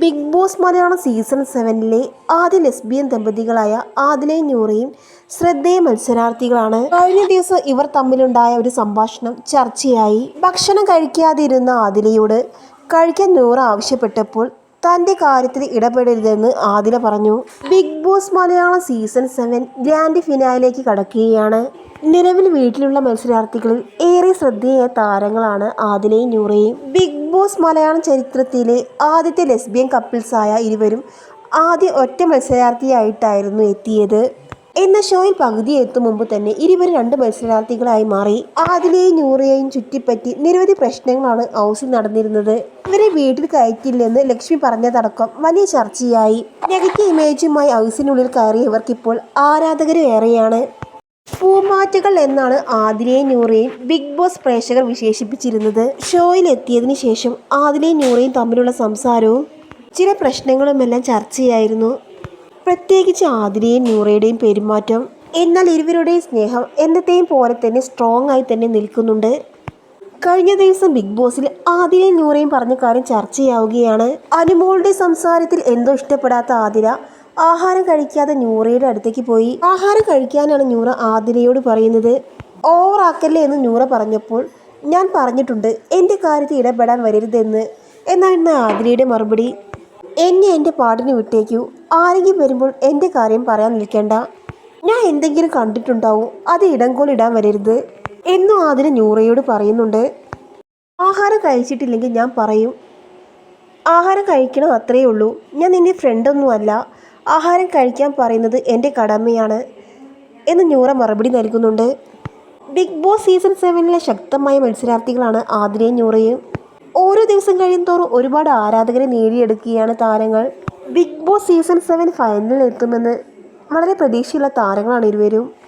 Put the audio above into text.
Big boss Malayalam season സെവനിലെ ആദ്യ lesbian ദമ്പതികളായ ആദിലയും നൂറയും ശ്രദ്ധേയ മത്സരാർത്ഥികളാണ്. കഴിഞ്ഞ ദിവസം ഇവർ തമ്മിലുണ്ടായ ഒരു സംഭാഷണം ചർച്ചയായി. ഭക്ഷണം കഴിക്കാതിരുന്ന ആദിലയോട് കഴിക്കാൻ നൂറ ആവശ്യപ്പെട്ടപ്പോൾ തന്റെ കാര്യത്തിൽ ഇടപെടരുതെന്ന് ആദില പറഞ്ഞു. Bigg Boss Malayalam season seven grand ഫിനാലിലേക്ക് കടക്കുകയാണ്. നിലവിൽ വീട്ടിലുള്ള മത്സരാർത്ഥികളിൽ ഏറെ ശ്രദ്ധേയ താരങ്ങളാണ് ആദിലയും നൂറയും. ബിഗ് ബോസ് മലയാളം ചരിത്രത്തിലെ ആദ്യത്തെ ലെസ്ബിയൻ കപ്പിൾസായ ഇരുവരും ആദ്യ ഒറ്റ മത്സരാർത്ഥിയായിട്ടായിരുന്നു എത്തിയത്. എന്ന ഷോയിൽ പകുതി എത്തും മുമ്പ് തന്നെ ഇരുവരും രണ്ട് മത്സരാർത്ഥികളായി മാറി. ആദിലെയും നൂറയെയും ചുറ്റിപ്പറ്റി നിരവധി പ്രശ്നങ്ങളാണ് ഹൗസിൽ നടന്നിരുന്നത്. ഇവരെ വീട്ടിൽ കയറ്റില്ലെന്ന് ലക്ഷ്മി പറഞ്ഞതടക്കം വലിയ ചർച്ചയായി. നെഗറ്റീവ് ഇമേജുമായി ഹൗസിനുള്ളിൽ കയറിയവർക്കിപ്പോൾ ആരാധകരേറെയാണ് പൂമാറ്റകൾ എന്നാണ് ആദിലെയും നൂറയും ബിഗ് ബോസ് പ്രേക്ഷകർ വിശേഷിപ്പിച്ചിരുന്നത്. ഷോയിൽ എത്തിയതിനു ശേഷം ആദിലെയും നൂറയും തമ്മിലുള്ള സംസാരവും ചില പ്രശ്നങ്ങളുമെല്ലാം ചർച്ചയായിരുന്നു. പ്രത്യേകിച്ച് ആതിരയും നൂറയുടെയും പെരുമാറ്റം. എന്നാൽ ഇരുവരുടെയും സ്നേഹം എന്നത്തെയും പോലെ തന്നെ സ്ട്രോങ് ആയി തന്നെ നിൽക്കുന്നുണ്ട്. കഴിഞ്ഞ ദിവസം ബിഗ് ബോസിൽ ആതിരയും നൂറയും പറഞ്ഞ കാര്യം ചർച്ചയാവുകയാണ്. അനുമോളുടെ സംസാരത്തിൽ എന്തോ ഇഷ്ടപ്പെടാത്ത ആതിര ആഹാരം കഴിക്കാതെ നൂറയുടെ അടുത്തേക്ക് പോയി. ആഹാരം കഴിക്കാനാണ് നൂറ ആതിരയോട് പറയുന്നത്. ഓവറാക്കല്ലേ എന്ന് നൂറ പറഞ്ഞപ്പോൾ ഞാൻ പറഞ്ഞിട്ടുണ്ട് എന്റെ കാര്യത്തിൽ ഇടപെടാൻ വരരുതെന്ന്. എന്നായിരുന്നു ആതിരയുടെ മറുപടി. എന്നെ എന്റെ പാടിന് വിട്ടേക്കൂ. ആരെങ്കിലും വരുമ്പോൾ എന്റെ കാര്യം പറയാൻ നിൽക്കേണ്ട. ഞാൻ എന്തെങ്കിലും കണ്ടിട്ടുണ്ടാവും. അത് ഇടങ്കോലിടാൻ വരരുത്. എന്നും അതിന് ന്യൂറയോട് പറയുന്നുണ്ട്. ആഹാരം കഴിച്ചിട്ടില്ലെങ്കിൽ ഞാൻ പറയും. ആഹാരം കഴിക്കണം അത്രയേ ഉള്ളൂ. ഞാൻ നിന്റെ ഫ്രണ്ടൊന്നുമല്ല ആഹാരം കഴിക്കാൻ പറയുന്നത് എന്റെ കടമയാണ് എന്ന് ന്യൂറ മറുപടി നൽകുന്നുണ്ട്. ബിഗ് ബോസ് സീസൺ സെവനിലെ ശക്തമായ മത്സരാർത്ഥികളാണ് ആതിരയും നൂറയും. ഓരോ ദിവസം കഴിയും തോറും ഒരുപാട് ആരാധകരെ നേടിയെടുക്കുകയാണ് താരങ്ങൾ. ബിഗ് ബോസ് സീസൺ സെവൻ ഫൈനലിൽ എത്തുമെന്ന് വളരെ പ്രതീക്ഷയുള്ള താരങ്ങളാണ് ഇരുവരും.